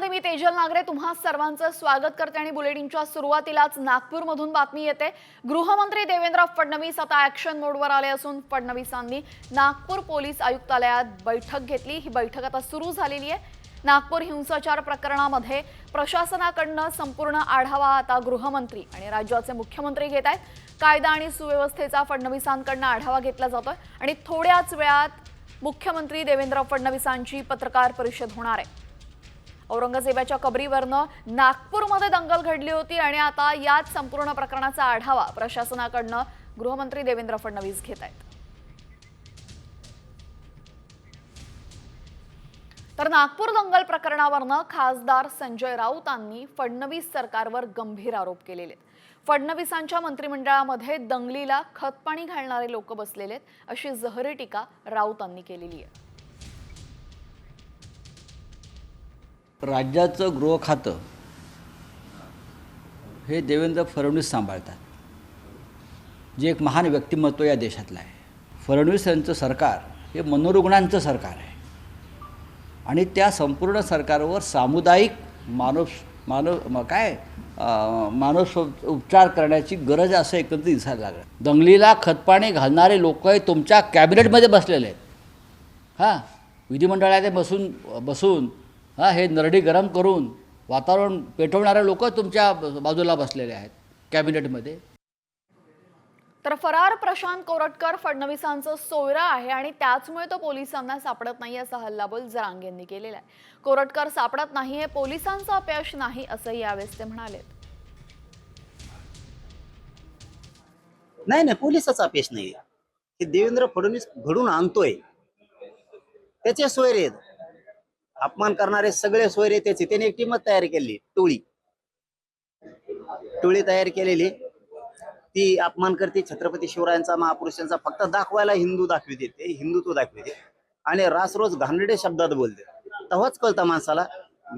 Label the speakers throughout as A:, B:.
A: बुलेटिनमध्ये मी तेजल नागरे तुम्हा सर्वांचं स्वागत करते आणि बुलेटिनच्या सुरुवातीलाच नागपूरमधून बातमी येते. गृहमंत्री देवेंद्र फडणवीस आता ऍक्शन मोडवर आले असून फडणवीसांनी नागपूर पोलीस आयुक्तालयात बैठक घेतली. ही बैठक आता सुरू झालेली आहे. नागपूर हिंसाचार प्रकरणामध्ये प्रशासनाकडनं संपूर्ण आढावा आता गृहमंत्री आणि राज्याचे मुख्यमंत्री घेत आहेत. कायदा आणि सुव्यवस्थेचा फडणवीसांकडनं आढावा घेतला जातोय आणि थोड्याच वेळात मुख्यमंत्री देवेंद्र फडणवीसांची पत्रकार परिषद होणार आहे. औरंगजेबाच्या कबरीवरनं नागपूरमध्ये दंगल घडली होती आणि आता याच संपूर्ण प्रकरणाचा आढावा प्रशासनाकडनं गृहमंत्री देवेंद्र फडणवीस घेत आहेत तर नागपूर दंगल प्रकरणावरनं खासदार संजय राऊतांनी फडणवीस सरकारवर गंभीर आरोप केलेले आहेत. फडणवीसांच्या मंत्रिमंडळामध्ये दंगलीला खतपाणी घालणारे लोक बसलेले आहेत अशी जहरी टीका राऊतांनी केलेली आहे
B: राज्याचं गृह खातं हे देवेंद्र फडणवीस सांभाळतात. जे एक महान व्यक्तिमत्व या देशातलं आहे. फडणवीस यांचं सरकार हे मनोरुग्णांचं सरकार आहे. आणि त्या संपूर्ण सरकारवर सामुदायिक मानव मानव काय अं, मानस उपचार करण्याची गरज असं एकत्र दिसायला लागलं. दंगलीला खतपाणी घालणारे लोक हे तुमच्या कॅबिनेटमध्ये बसलेले आहेत. हां विधिमंडळात बसून बसून हां हे नरडी गरम करून वातावरण पेटवणारे लोक तुमच्या बाजूला बसलेले आहेत कॅबिनेटमध्ये.
A: तर फरार प्रशांत कोरटकर फडणवीसांचं सोयरा आहे आणि त्याचमुळे तो पोलिसांना सापडत नाही असा हल्लाबोल जरांग यांनी केलेला आहे. कोरटकर सापडत नाही हे पोलिसांचं अपयश नाही असंही यावेळेस ते म्हणाले
C: नाही नाही पोलिसाचा अपेश नाही देवेंद्र फडणवीस घडून आणतोय. त्याचे सोयरे आहेत. अपमान करणारे सगळे सोयरे त्याचे त्याने एक टीमच तयार केली टोळी. टोळी तयार केलेली. ती अपमान करते छत्रपती शिवरायांचा महापुरुषांचा. फक्त दाखवायला हिंदू दाखविते ते हिंदुत्व दाखविते. आणि रासरोज घाणेरडे शब्दात बोलते. तेव्हाच कळतं माणसाला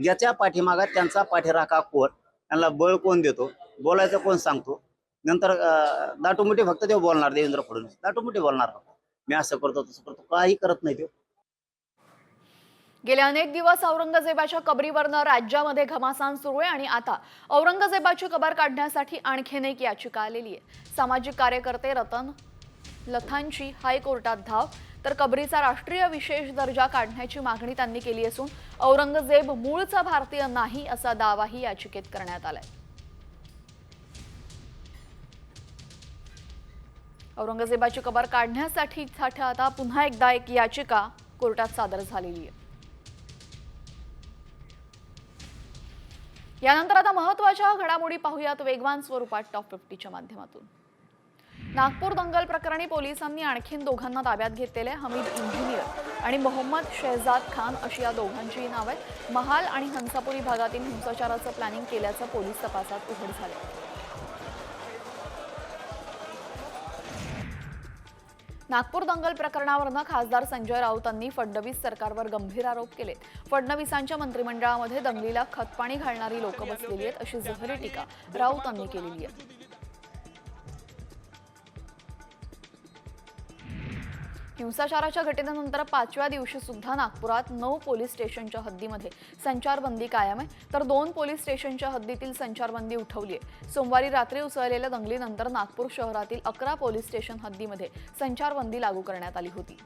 C: याच्या पाठीमागा त्यांचा पाठीराखा कोण त्यांना बळ कोण देतो? बोलायचं कोण सांगतो? नंतर अं, फक्त ते बोलणार देवेंद्र फडणवीस. दाटूमुठी बोलणार मी असं करतो तसं करतो. काही करत नाही तो.
A: गेले अनेक दिवस औरंगजेबाच्या कबरीवरनं राज्यामध्ये घमासान सुरू आहे आणि आता औरंगजेबाची कबर काढण्यासाठी आणखीन एक याचिका आलेली आहे. सामाजिक कार्यकर्ते रतन लथांची हायकोर्टात धाव तर कबरीचा राष्ट्रीय विशेष दर्जा काढण्याची मागणी त्यांनी केली असून औरंगजेब मूळचा भारतीय नाही असा दावाही याचिकेत करण्यात आलाय. औरंगजेबाची कबर काढण्यासाठी आता पुन्हा एकदा एक याचिका कोर्टात सादर झालेली आहे. यानंतर आता महत्त्वाच्या घडामोडी पाहूयात वेगवान स्वरूपात टॉप फिफ्टीच्या माध्यमातून. नागपूर दंगल प्रकरणी पोलिसांनी आणखीन दोघांना ताब्यात घेतलेले हमीद इंजिनियर आणि मोहम्मद शहजाद खान अशी या दोघांची नाव आहेत. महाल आणि हंसापुरी भागातील हिंसाचाराचं प्लॅनिंग केल्याचं पोलीस तपासात उघड झालं नागपूर दंगल प्रकरणावरनं खासदार संजय राऊतांनी फडणवीस सरकारवर गंभीर आरोप केले फडणवीसांच्या मंत्रिमंडळामध्ये दंगलीला खतपाणी घालणारी लोक बसलेली आहेत अशी जहरी टीका राऊतांनी केलेली आहे. हिंसाचाराच्या घटनेनंतर पाचव्या दिवशी सुद्धा नागपुरात नऊ पोलीस स्टेशनच्या हद्दीमध्ये संचारबंदी कायम आहे. तर दोन पोलीस स्टेशनच्या हद्दीतील संचारबंदी उठवली आहे. सोमवारी रात्री उसळलेल्या दंगलीनंतर नागपूर शहरातील अकरा पोलीस स्टेशन हद्दीमध्ये संचारबंदी लागू करण्यात आली होती.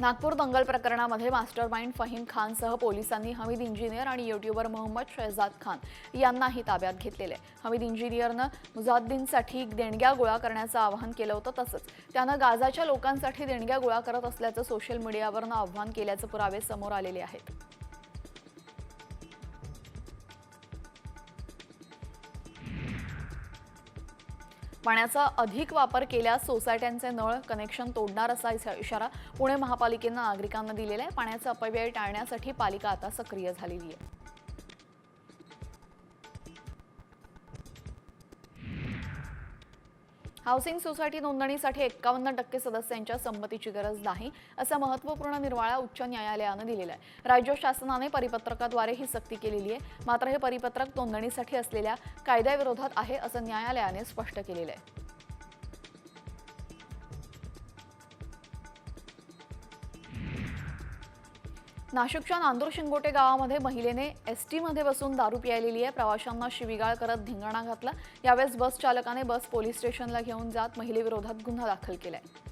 A: नागपूर दंगल प्रकरणामध्ये मास्टर माइंड फहीम खानसह पोलिसांनी हमीद इंजिनियर आणि युट्यूबर मोहम्मद शहजाद खान यांनाही ताब्यात घेतलेले. हमीद इंजिनियरनं मुजाद्दीनसाठी देणग्या गोळा करण्याचं आवाहन केलं होतं तसंच त्यानं गाजाच्या लोकांसाठी देणग्या गोळा करत असल्याचं सोशल मीडियावरनं आव्हान केल्याचे पुरावे समोर आलेले आहेत. पाण्याचा अधिक वापर केल्यास सोसायट्यांचे नळ कनेक्शन तोडणार असा इशारा पुणे महापालिकेनं नागरिकांना दिलेला आहे. पाण्याचा अपव्यय टाळण्यासाठी पालिका आता सक्रिय झालेली आहे. हाऊसिंग सोसायटी नोंदणीसाठी एक्कावन्न टक्के सदस्यांच्या संमतीची गरज नाही असा महत्त्वपूर्ण निर्वाळा उच्च न्यायालयानं दिलेला आहे. राज्य शासनाने परिपत्रकाद्वारे ही सक्ती केलेली आहे. मात्र हे परिपत्रक नोंदणीसाठी असलेल्या कायद्याविरोधात आहे असं न्यायालयाने स्पष्ट केलेलं आहे. नाशिकच्या नांदूर शिंगोटे गावामध्ये महिलेने एस टीमध्ये बसून दारू प्यायलेली आहे. प्रवाशांना शिवीगाळ करत धिंगाणा घातला. यावेळेस बस चालकाने बस पोलीस स्टेशनला घेऊन जात महिलेविरोधात गुन्हा दाखल केला आहे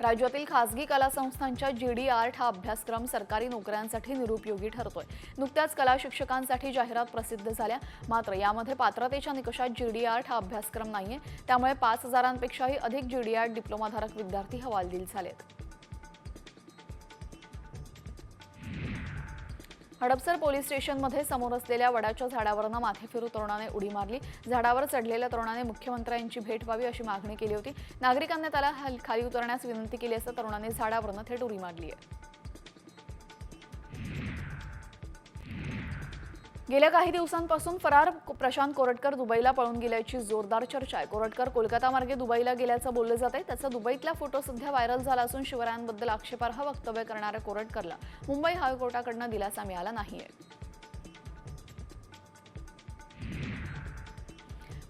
A: राज्यातील खासगी कला संस्थांच्या जी डी आर्ट हा अभ्यासक्रम सरकारी नोकऱ्यांसाठी निरुपयोगी ठरतोय. नुकत्याच कला शिक्षकांसाठी जाहिरात प्रसिद्ध झाल्या. मात्र यामध्ये पात्रतेच्या निकषात जी डी आर्ट हा अभ्यासक्रम नाहीये. त्यामुळे पाच हजारांपेक्षाही अधिक जी डी आर्ट डिप्लोमाधारक विद्यार्थी हवालदिल झालेत. हडपसर पोलीस स्टेशनमध्ये समोर असलेल्या वडाच्या झाडावरनं माथेफिरू तरुणाने उडी मारली. झाडावर चढलेल्या तरुणाने मुख्यमंत्र्यांची भेट व्हावी अशी मागणी केली होती. नागरिकांनी त्याला हल- खाली उतरण्यास विनंती केली असता तरुणाने झाडावरनं थेट उडी मारली आहे. गेल्या काही दिवसांपासून फरार प्रशांत कोरटकर दुबईला पळून गेल्याची जोरदार चर्चा आहे. कोरटकर कोलकाता मार्गे दुबईला गेल्याचं बोललं जात आहे. त्याचा दुबईतला फोटो सध्या व्हायरल झाला असून शिवरायांबद्दल आक्षेपार्ह वक्तव्य करणाऱ्या कोरटकरला मुंबई हायकोर्टाकडनं दिलासा मिळाला नाहीये.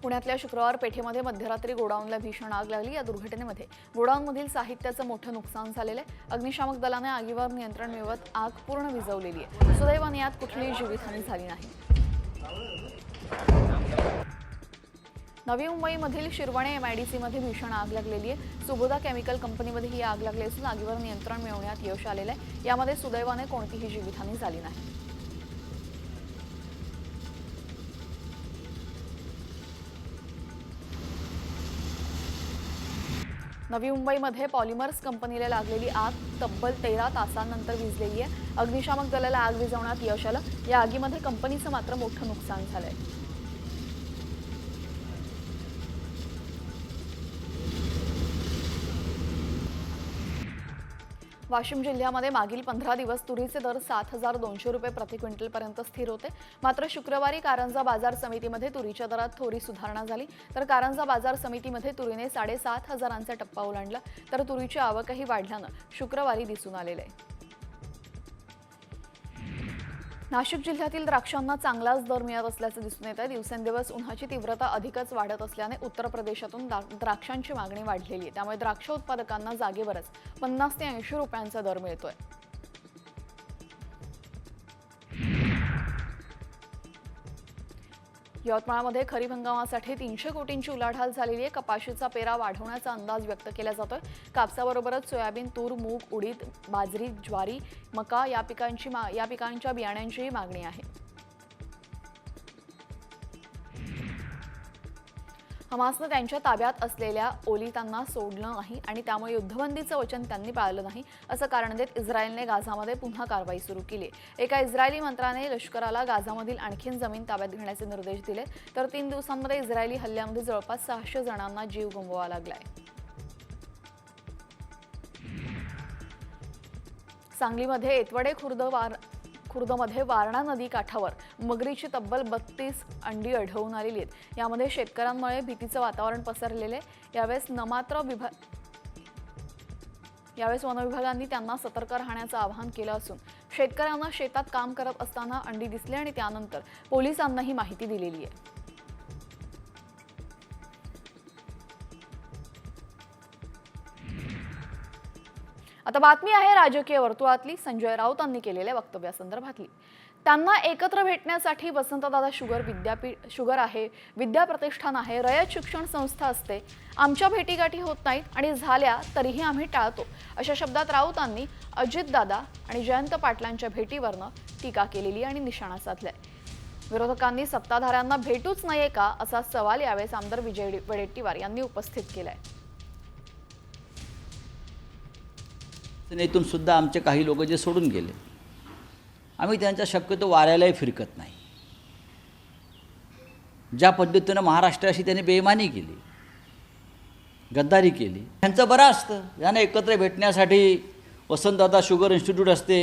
A: पुण्यातल्या शुक्रवार पेठेमध्ये मध्यरात्री गोडाऊनला भीषण आग लागली. या दुर्घटनेमध्ये गोडाऊनमधील साहित्याचं मोठं नुकसान झालेलं आहे. अग्निशामक दलाने आगीवर नियंत्रण मिळवत आग पूर्ण विझवलेली आहे. सुदैवाने यात कुठलीही जीवितहानी झाली नाही. नवी मुंबईमधील शिरवणे एमआयडीसीमध्ये भीषण आग लागलेली आहे. सुबोधा केमिकल कंपनीमध्ये ही आग लागली असून आगीवर नियंत्रण मिळवण्यात यश आलेलं आहे. यामध्ये सुदैवाने कोणतीही जीवितहानी झाली नाही. नवी मुंबईमध्ये पॉलिमर्स कंपनीला लागलेली आग तब्बल तेरा तासांनंतर विजलेली आहे. अग्निशामक दलाला आग विझवण्यात यश आलं. या आगीमध्ये कंपनीचं मात्र मोठं नुकसान झालंय. वाशिम जिल्ह्यामध्ये मागील पंधरा दिवस तुरीचे दर सात हजार दोनशे रुपये प्रति क्विंटलपर्यंत स्थिर होते. मात्र शुक्रवारी कारंजा बाजार समितीमध्ये तुरीच्या दरात थोडी सुधारणा झाली. तर कारंजा बाजार समितीमध्ये तुरीने साडेसात हजारांचा टप्पा ओलांडला. तर तुरीची आवकही वाढल्यानं शुक्रवारी दिसून आलेलं आहे. नाशिक जिल्ह्यातील द्राक्षांना चांगलाच दर मिळत असल्याचं दिसून येत आहे दिवसेंदिवस उन्हाची तीव्रता अधिकच वाढत असल्याने उत्तर प्रदेशातून द्राक्षांची मागणी वाढलेली आहे. त्यामुळे द्राक्ष उत्पादकांना जागेवरच पन्नास ते ऐंशी रुपयांचा दर मिळतोय. यवतमाळमध्ये खरीप हंगामासाठी तीनशे कोटींची उलाढाल झालेली आहे. कपाशीचा पेरा वाढवण्याचा अंदाज व्यक्त केला जातोय. कापसाबरोबरच सोयाबीन तूर मूग उडीद बाजरी ज्वारी मका या पिकांची मा या पिकांच्या बियाण्यांचीही मागणी आहे. हमासनं त्यांच्या ताब्यात असलेल्या ओलितांना सोडलं नाही आणि त्यामुळे युद्धबंदीचं वचन त्यांनी पाळलं नाही असं कारण देत इस्रायलने गाझामध्ये पुन्हा कारवाई सुरू केली. एका इस्रायली मंत्र्याने लष्कराला गाझामधील आणखीन जमीन ताब्यात घेण्याचे निर्देश दिले. तर तीन दिवसांमध्ये इस्रायली हल्ल्यामध्ये जवळपास सहाशे जणांना जीव गमवावा लागलाय. सांगलीमध्ये एतवडे खुर्द वार खुर्दमध्ये वारणा नदी काठावर मगरीची तब्बल बत्तीस अंडी आढळून आलेली आहेत. यामध्ये शेतकऱ्यांमुळे भीतीचं वातावरण पसरलेलं आहे. यावेळेस नमात्र विभा यावेळेस वनविभागांनी त्यांना सतर्क राहण्याचं आवाहन केलं असून शेतकऱ्यांना शेतात काम करत असताना अंडी दिसली आणि त्यानंतर पोलिसांनाही माहिती दिलेली आहे. आता बातमी आहे राजकीय वर्तुळातली. संजय राऊतांनी केलेल्या वक्तव्यासंदर्भातली. त्यांना एकत्र भेटण्यासाठी वसंतदादा शुगर विद्यापीठ शुगर आहे विद्या प्रतिष्ठान आहे रयत शिक्षण संस्था असते. आमच्या भेटीगाठी होत नाहीत आणि झाल्या तरीही आम्ही टाळतो. अशा शब्दात राऊतांनी अजितदादा आणि जयंत पाटलांच्या भेटीवरनं टीका केलेली आणि निशाणा साधलाय. विरोधकांनी सत्ताधाऱ्यांना भेटूच नये का असा सवाल यावेळेस आमदार विजय वडेट्टीवार यांनी उपस्थित केलाय.
B: अडचणीतून सुद्धा आमचे काही लोक जे सोडून गेले. आम्ही त्यांच्या शक्यतो वाऱ्यालाही फिरकत नाही. ज्या पद्धतीनं महाराष्ट्राशी त्यांनी बेईमानी केली गद्दारी केली त्यांचं बरं असतं. यांना एकत्र भेटण्यासाठी वसंतदादा शुगर इन्स्टिट्यूट असते.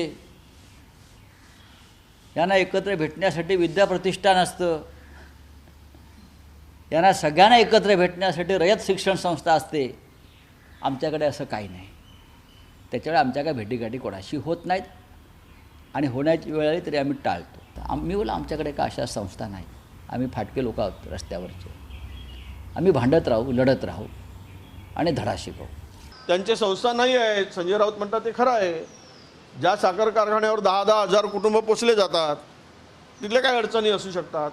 B: यांना एकत्र भेटण्यासाठी विद्याप्रतिष्ठान असतं. यांना सगळ्यांना एकत्र भेटण्यासाठी रयत शिक्षण संस्था असते. आमच्याकडे असं काही नाही. त्याच्यामुळे आमच्या काय भेटीगाठी कोणाशी होत नाहीत. आणि होण्याची वेळ आली तरी आम्ही टाळतो. तर आम्ही बोला आमच्याकडे का अशा संस्था नाही आम्ही फाटके लोक आहोत रस्त्यावरचे. आम्ही भांडत राहू लढत राहू आणि धडा शिकवू.
D: त्यांचे संस्था नाही आहे संजय राऊत म्हणतात ते खरं आहे. ज्या साखर कारखान्यावर दहा दहा हजार कुटुंब पोचले जातात तिथल्या काय अडचणी असू शकतात.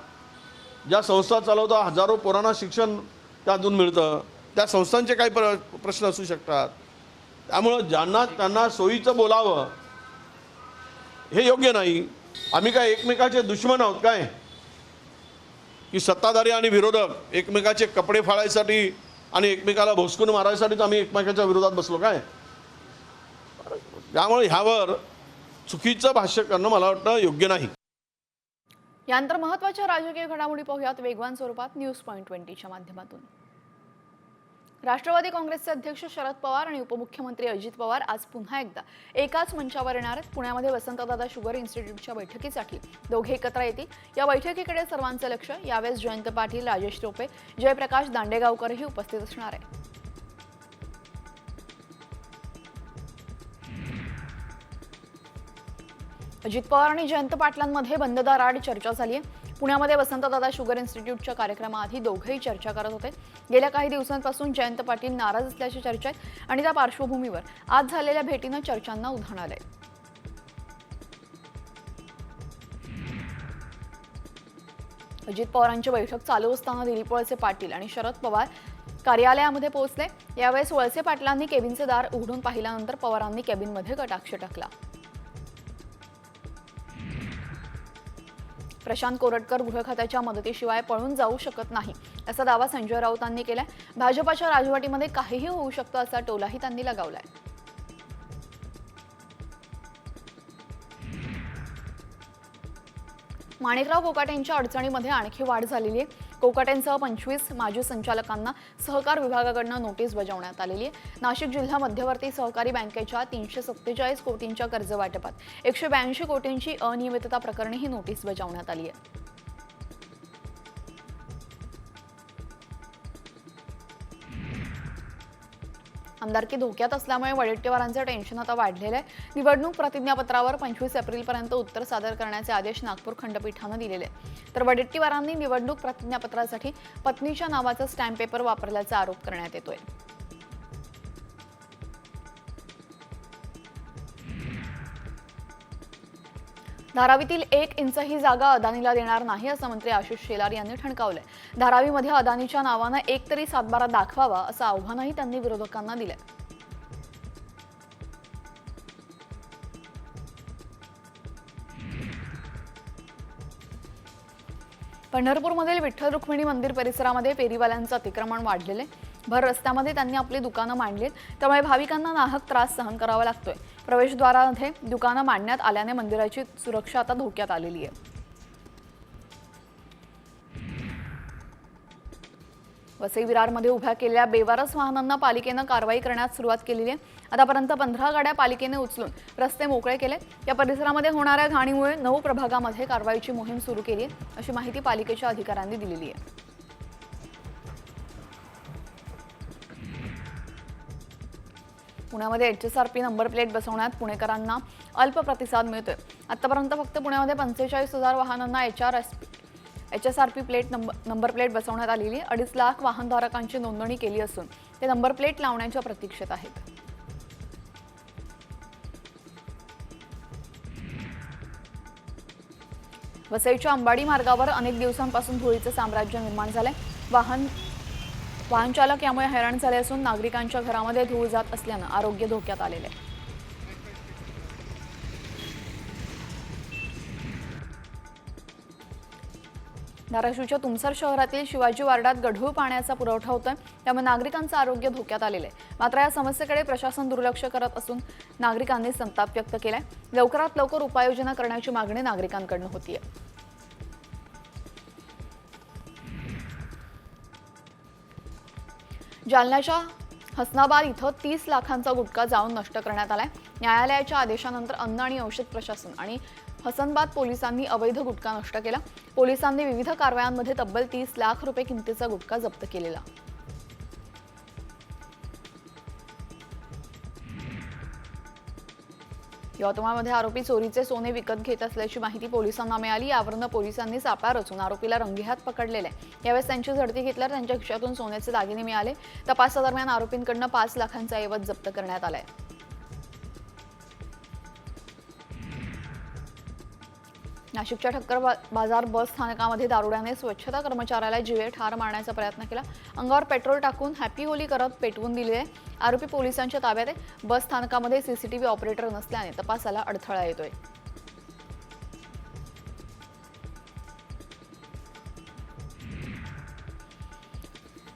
D: ज्या संस्था चालवता हजारो पोरांना शिक्षण त्यातून मिळतं. त्या संस्थांचे काही प्र प्रश्न असू शकतात. त्यामुळं ज्यांना त्यांना सोयीचं बोलावं हे योग्य नाही. आम्ही काय एकमेकाचे दुश्मन आहोत काय? की सत्ताधारी आणि विरोधक एकमेकाचे कपडे फाळायसाठी आणि एकमेकाला भोसकून मारायसाठीच आम्ही एकमेकाच्या विरोधात बसलो काय? त्यामुळे ह्यावर चुकीचं भाष्य करणं मला वाटतं योग्य नाही.
A: यानंतर महत्त्वाच्या राजकीय घडामोडी पाहूयात वेगवान स्वरूपात न्यूज पॉईंट ट्वेंटीच्या माध्यमातून. राष्ट्रवादी काँग्रेसचे अध्यक्ष शरद पवार आणि उपमुख्यमंत्री अजित पवार आज पुन्हा एकदा एकाच मंचावर येणार आहेत. पुण्यामध्ये वसंतदादा शुगर इन्स्टिट्यूटच्या बैठकीसाठी दोघे एकत्र येतील. या बैठकीकडे सर्वांचं लक्ष. यावेळेस जयंत पाटील राजेश टोपे जयप्रकाश दांडेगावकरही उपस्थित असणार आहे अजित पवार आणि जयंत पाटलांमध्ये बंददार चर्चा झाली आहे. पुण्यामध्ये वसंतदादा शुगर इन्स्टिट्यूटच्या कार्यक्रमाआधी दोघेही चर्चा करत होते. गेल्या काही दिवसांपासून जयंत पाटील नाराज असल्याची चर्चा आहे आणि त्या पार्श्वभूमीवर आज झालेल्या भेटीनं चर्चांना उधाण आलंय. अजित पवारांची बैठक चालू असताना दिलीप वळसे पाटील आणि शरद पवार कार्यालयामध्ये पोहोचले. यावेळेस वळसे पाटलांनी केबिनचे दार उघडून पाहिल्यानंतर पवारांनी केबिनमध्ये कटाक्ष टाकला. प्रशांत कोरटकर गृह खात्याच्या मदतीशिवाय पळून जाऊ शकत नाही असा दावा संजय राऊतांनी केलाय. भाजपाच्या राजवटीमध्ये काहीही होऊ शकतं असा टोलाही त्यांनी लगावलाय. माणिकराव कोकाटेंच्या अडचणीमध्ये आणखी वाढ झालेली आहे. कोकाटेंसह पंचवीस माजी संचालकांना सहकार विभागाकडनं नोटीस बजावण्यात आलेली आहे. नाशिक जिल्हा मध्यवर्ती सहकारी बँकेच्या तीनशे सत्तेचाळीस कोटींच्या कर्जवाटपात एकशे ब्याऐंशी कोटींची अनियमितता प्रकरणी ही नोटीस बजावण्यात आली आहे. आमदारकी धोक्यात असल्यामुळे वडेट्टीवारांचे टेन्शन आता वाढलेलं आहे. निवडणूक प्रतिज्ञापत्रावर पंचवीस एप्रिलपर्यंत उत्तर सादर करण्याचे आदेश नागपूर खंडपीठानं दिलेले तर वडेट्टीवारांनी निवडणूक प्रतिज्ञापत्रासाठी पत्नीच्या नावाचा स्टॅम्प पेपर वापरल्याचा आरोप करण्यात येतोय. धारावीतील एक इंच ही जागा अदानीला देणार नाही असं मंत्री आशिष शेलार यांनी ठणकावलंय. धारावीमध्ये अदानीच्या नावानं एक तरी सातबारा दाखवावा असं आव्हानही त्यांनी विरोधकांना दिलंय. पंढरपूरमधील विठ्ठल रुक्मिणी मंदिर परिसरामध्ये फेरीवाल्यांचं अतिक्रमण वाढलेलं आहे. भर रस्त्यामध्ये त्यांनी आपली दुकानं मांडलीत. त्यामुळे भाविकांना नाहक त्रास सहन करावा लागतोय. प्रवेशद्वारामध्ये दुकानं मांडण्यात आल्याने मंदिराची सुरक्षा आता धोक्यात आलेली आहे. वसई विरारमध्ये उभ्या केलेल्या बेवारस वाहनांना पालिकेनं कारवाई करण्यास सुरुवात केलेली आहे. आतापर्यंत पंधरा गाड्या पालिकेने उचलून रस्ते मोकळे केले. या परिसरामध्ये होणाऱ्या घाणीमुळे नऊ प्रभागामध्ये कारवाईची मोहीम सुरू केली आहे. अशी माहिती पालिकेच्या अधिकाऱ्यांनी दिलेली आहे. पुण्यामध्ये H S R P number plate बसवण्यात पुणेकरांना अल्प प्रतिसाद मिळतोय. आतापर्यंत फक्त पुण्यामध्ये पंचेचाळीस हजार वाहनांना H R S H S R P plate number number plate बसवण्यात आलेली अडीच लाख वाहनधारकांची नोंदणी केली असून ते नंबर प्लेट लावण्याच्या प्रतीक्षेत आहेत. वसईच्या अंबाडी मार्गावर अनेक दिवसांपासून धुळीचं साम्राज्य निर्माण झालंय. वाहन वाहन चालक यामुळे हैराण झाले असून नागरिकांच्या घरामध्ये धूळ जात असल्यानं आरोग्य धोक्यात आलेले. आहे धाराशिवच्या तुमसर शहरातील शिवाजी वार्डात गढूळ पाण्याचा पुरवठा होतोय. त्यामुळे नागरिकांचं आरोग्य धोक्यात आलेलं. आहे मात्र या समस्येकडे प्रशासन दुर्लक्ष करत असून नागरिकांनी संताप व्यक्त केलाय. लवकरात लवकर उपाययोजना करण्याची मागणी नागरिकांकडून होतीये. जालन्याच्या हसनाबाद इथं तीस लाखांचा गुटखा जाऊन नष्ट करण्यात आलाय. न्यायालयाच्या आदेशानंतर अन्न आणि औषध प्रशासन आणि हसनबाद पोलिसांनी अवैध गुटखा नष्ट केला. पोलिसांनी विविध कारवायांमध्ये तब्बल तीस लाख रुपये किमतीचा गुटखा जप्त केलेला. यवतमाळमध्ये आरोपी चोरीचे सोने विकत घेत असल्याची माहिती पोलिसांना मिळाली. यावरनं पोलिसांनी सापळा रचून आरोपीला रंगेहात पकडलेले आहे. यावेळेस त्यांची झडती घेतल्यावर त्यांच्या खिशातून सोन्याचे दागिने मिळाले. तपासादरम्यान आरोपींकडनं पाच लाखांचा ऐवज जप्त करण्यात आलाय. नाशिकच्या ठक्कर बा- बाजार बस स्थानकामध्ये दारुड्याने स्वच्छता कर्मचाऱ्याला जिवे ठार मारण्याचा प्रयत्न केला. अंगावर पेट्रोल टाकून हॅपी होली करत पेटवून दिले आरोपी पोलिसांच्या ताब्यात आहे. बस स्थानकामध्ये सीसीटीव्ही ऑपरेटर नसल्याने तपासाला अडथळा येतोय.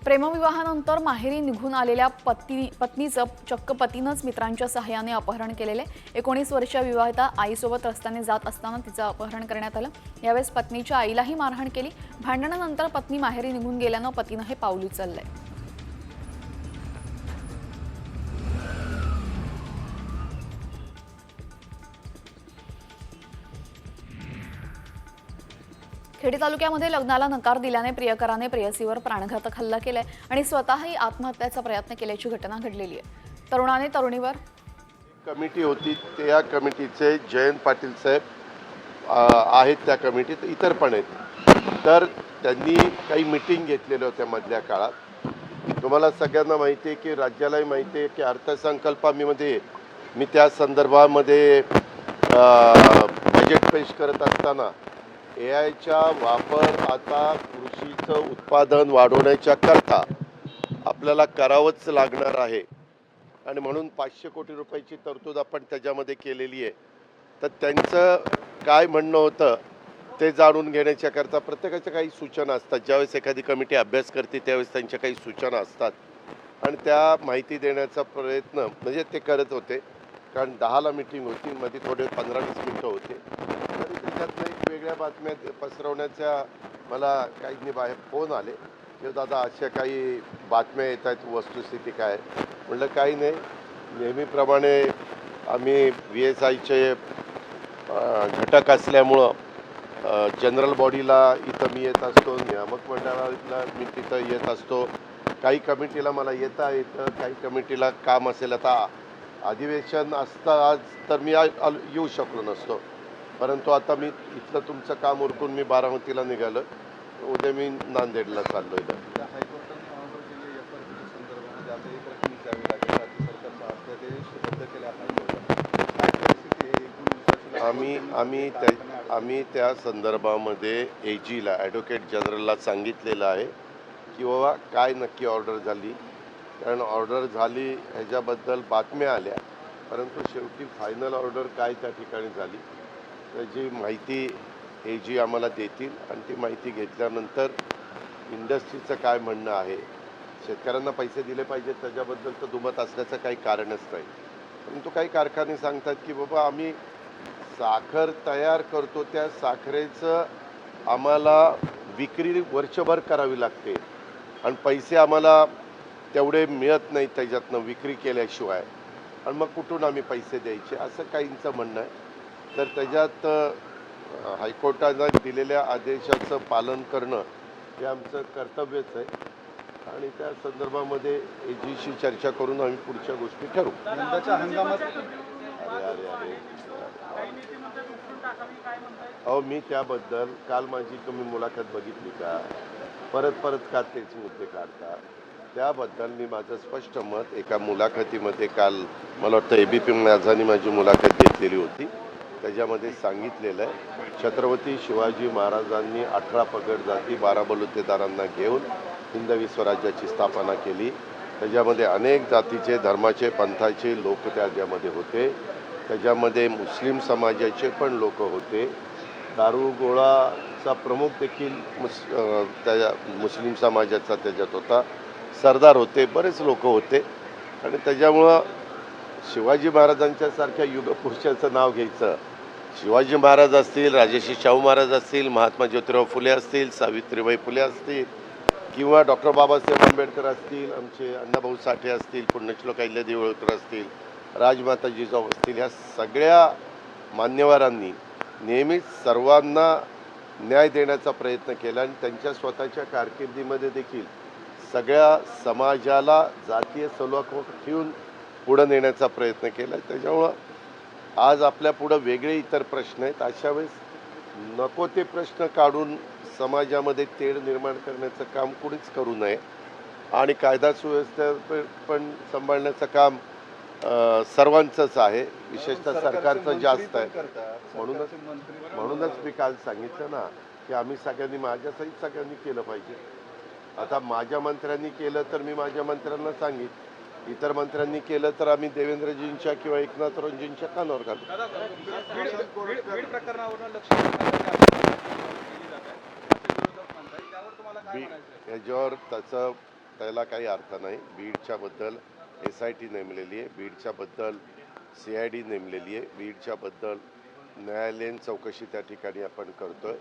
A: प्रेमविवाहानंतर माहेरी निघून आलेल्या पत्नी पत्नीचं चक्क पतीनंच मित्रांच्या सहाय्याने अपहरण केलेले. एकोणीस वर्षीय विवाहिता आईसोबत रस्त्याने जात असताना तिचं अपहरण करण्यात आलं. यावेळेस पत्नीच्या आईलाही मारहाण केली. भांडणानंतर पत्नी माहेरी निघून गेल्यानं पतीनं हे पाऊल उचललंय. खेडी तालुक्यामध्ये लग्नाला नकार दिल्याने प्रियकराने प्रेयसीवर प्राणघातक हल्ला केलाय आणि स्वतःही आत्महत्याचा प्रयत्न केल्याची घटना घडलेली आहे. तरुणाने तरुणीवर
E: कमिटी होती त्या कमिटीचे जयंत पाटील साहेब आहेत त्या कमिटीत इतर पण आहेत. तर त्यांनी काही मिटिंग घेतलेल्या होत्या मधल्या काळात. तुम्हाला सगळ्यांना माहिती आहे की राज्यालाही माहिती आहे की अर्थसंकल्पामध्ये मी त्या संदर्भामध्ये बजेट पेश करत असताना ए आयचा वापर आता कृषीचं उत्पादन वाढवण्याच्या करता आपल्याला करावंच लागणार आहे. आणि म्हणून पाचशे कोटी रुपयाची तरतूद आपण त्याच्यामध्ये केलेली आहे. तर त्यांचं काय म्हणणं होतं ते जाणून घेण्याच्याकरता प्रत्येकाच्या काही सूचना असतात. ज्यावेळेस एखादी कमिटी अभ्यास करते त्यावेळेस त्यांच्या काही सूचना असतात. आणि त्या माहिती देण्याचा प्रयत्न म्हणजे ते करत होते. कारण दहाला मिटिंग होती मध्ये थोडे पंधरा वीस मिनटं होते. तरी त्याच्यातनं एक बातम्या पसरवण्याच्या मला काहींनी बाहेर फोन आले. की दादा अशा काही बातम्या येत आहेत वस्तुस्थिती काय म्हणलं म्हटलं काही नाही. नेहमीप्रमाणे आम्ही व्ही एस आयचे घटक असल्यामुळं जनरल बॉडीला इथं मी येत असतो नियामक मंडळाला मी तिथं येत असतो. काही कमिटीला मला येता येतं काही कमिटीला काम असेल. आता अधिवेशन असतं आज तर मी येऊ शकलो नसतो. परंतु आता मी इथलं तुमचं काम उरकून मी बारामतीला निघालो. उद्या मी नांदेडला चाललो इथं. आम्ही आम्ही त्या आम्ही त्या संदर्भामध्ये ए जीला ॲडव्होकेट जनरलला सांगितलेलं आहे की बाबा काय नक्की ऑर्डर झाली? कारण ऑर्डर झाली ह्याच्याबद्दल बातम्या आल्या. परंतु शेवटी फायनल ऑर्डर काय त्या ठिकाणी झाली? त्याची माहिती ए जी आम्हाला देतील आणि ती माहिती घेतल्यानंतर इंडस्ट्रीचं काय म्हणणं आहे शेतकऱ्यांना पैसे दिले पाहिजेत त्याच्याबद्दल तर दुमत असल्याचं काही कारणच नाही. परंतु काही कारखाने सांगतात की बाबा आम्ही साखर तयार करतो त्या साखरेचं आम्हाला विक्री वर्षभर करावी लागते आणि पैसे आम्हाला तेवढे मिळत नाही त्याच्यातनं विक्री केल्याशिवाय आणि मग कुठून आम्ही पैसे द्यायचे? असं काहींचं म्हणणं आहे. तर त्याच्यात हायकोर्टानं दिलेल्या आदेशाचं पालन करणं हे आमचं कर्तव्यच आहे. आणि त्या संदर्भामध्ये एजीशी चर्चा करून आम्ही पुढच्या गोष्टी ठरवू.
F: यंदाच्या हंगामात
E: अरे अरे अरे. अहो मी त्याबद्दल काल माझी तुम्ही मुलाखत बघितली का? परत परत का तेच मुद्दे काढता? त्याबद्दल मी माझं स्पष्ट मत एका मुलाखतीमध्ये काल मला वाटतं ए बी पी माझानी माझी मुलाखत घेतलेली होती. त्याच्यामध्ये सांगितलेलं आहे. छत्रपती शिवाजी महाराजांनी अठरा पगड जाती बारा बलुतेदारांना घेऊन हिंदवी स्वराज्याची स्थापना केली. त्याच्यामध्ये अनेक जातीचे धर्माचे पंथाचे लोक त्याच्यामध्ये होते. त्याच्यामध्ये मुस्लिम समाजाचे पण लोक होते. दारुगोळाचा प्रमुख देखील मुस त्या मुस्लिम समाजाचा त्याच्यात होता. सरदार होते बरेच लोक होते. आणि त्याच्यामुळं शिवाजी महाराजांच्यासारख्या युगपुरुषाचं नाव घ्यायचं शिवाजी महाराज असतील राजेशी शाहू महाराज असतील महात्मा ज्योतिराव फुले असतील सावित्रीबाई फुले असतील किंवा डॉक्टर बाबासाहेब आंबेडकर असतील आमचे अण्णाभाऊ साठे असतील पुण्यश्लोक अहिल्या देवळकर असतील राजमाता जिजाऊ असतील ह्या सगळ्या मान्यवरांनी नेहमीच सर्वांना न्याय देण्याचा प्रयत्न केला आणि त्यांच्या स्वतःच्या कारकिर्दीमध्ये देखील सगळ्या समाजाला जातीय सलोख ठेवून पुढं नेण्याचा प्रयत्न केला. त्याच्यामुळं आज आपल्या पुढं वेगळे इतर प्रश्न आहेत. अशा वेळेस नको ते प्रश्न काढून समाजामध्ये तेढ निर्माण करण्याचं काम कुणीच करू नये. आणि कायदा सुव्यवस्था पण सांभाळण्याचं काम सर्वांचंच आहे. विशेषतः सरकारचं जास्त आहे. म्हणूनच म्हणूनच मी काल सांगितलं ना की आम्ही सगळ्यांनी माझ्यासहित सगळ्यांनी केलं पाहिजे. आता माझ्या मंत्र्यांनी केलं तर मी माझ्या मंत्र्यांना सांगित इतर मंत्र्यांनी केलं तर आम्ही देवेंद्रजींच्या किंवा एकनाथरावजींच्या कानावर घालू. बीड याच्यावर त्याचं त्याला काही अर्थ नाही. बीडच्या बद्दल एस आय टी नेमलेली आहे. बीडच्या बद्दल सी आय डी नेमलेली आहे. बीडच्या बद्दल न्यायालयीन चौकशी त्या ठिकाणी आपण करतोय.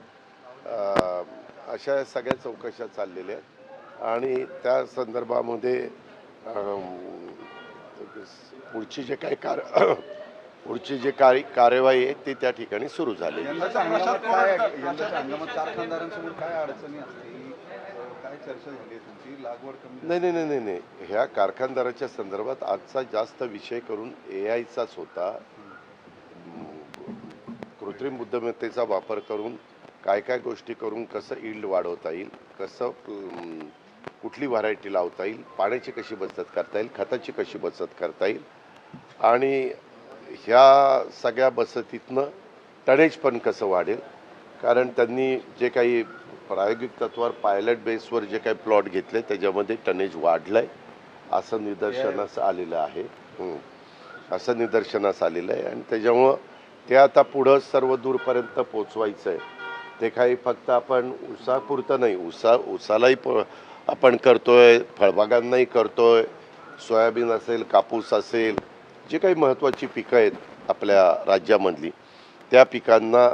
E: अशा सगळ्या चौकशा चाललेल्या आहेत. आणि त्या संदर्भामध्ये पुढची जे काही कार पुढची जे काही कार्यवाही आहे ती त्या ठिकाणी सुरू
F: झाली
E: नाही नाही नाही नाही ह्या कारखानदाराच्या संदर्भात आजचा जास्त विषय करून ए आयचाच होता. कृत्रिम बुद्धिमत्तेचा वापर करून काय काय गोष्टी करून कसं इल्ड वाढवता येईल कसं कुठली व्हरायटी लावता येईल पाण्याची कशी बचत करता येईल खताची कशी बचत करता येईल आणि ह्या सगळ्या बचतीतनं टनेज पण कसं वाढेल? कारण त्यांनी जे काही प्रायोगिक तत्वावर पायलट बेसवर जे काही प्लॉट घेतले त्याच्यामध्ये टनेज वाढलंय असं निदर्शनास आलेलं आहे. असं निदर्शनास आलेलं आहे आणि त्याच्यामुळं ते आता पुढं सर्व दूरपर्यंत पोचवायचं आहे ते काही फक्त आपण ऊसापुरतं नाही ऊसा ऊसालाही प आपण करतोय फळबागांनाही करतोय सोयाबीन असेल कापूस असेल जे काही महत्त्वाची पिकं आहेत आपल्या राज्यामधली त्या पिकांना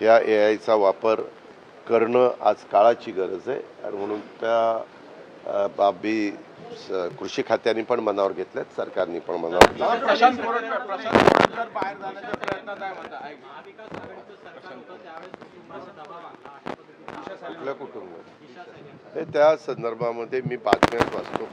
E: ह्या ए आयचा वापर करणं आज काळाची गरज आहे. आणि म्हणून त्या बाबी स- कृषी खात्याने पण मनावर घेतल्यात सरकारने पण मनावर घेतल्यात.
D: प्रशांत
E: आपल्या कुटुंबात हे त्या संदर्भामध्ये मी बातम्यात वाचतो.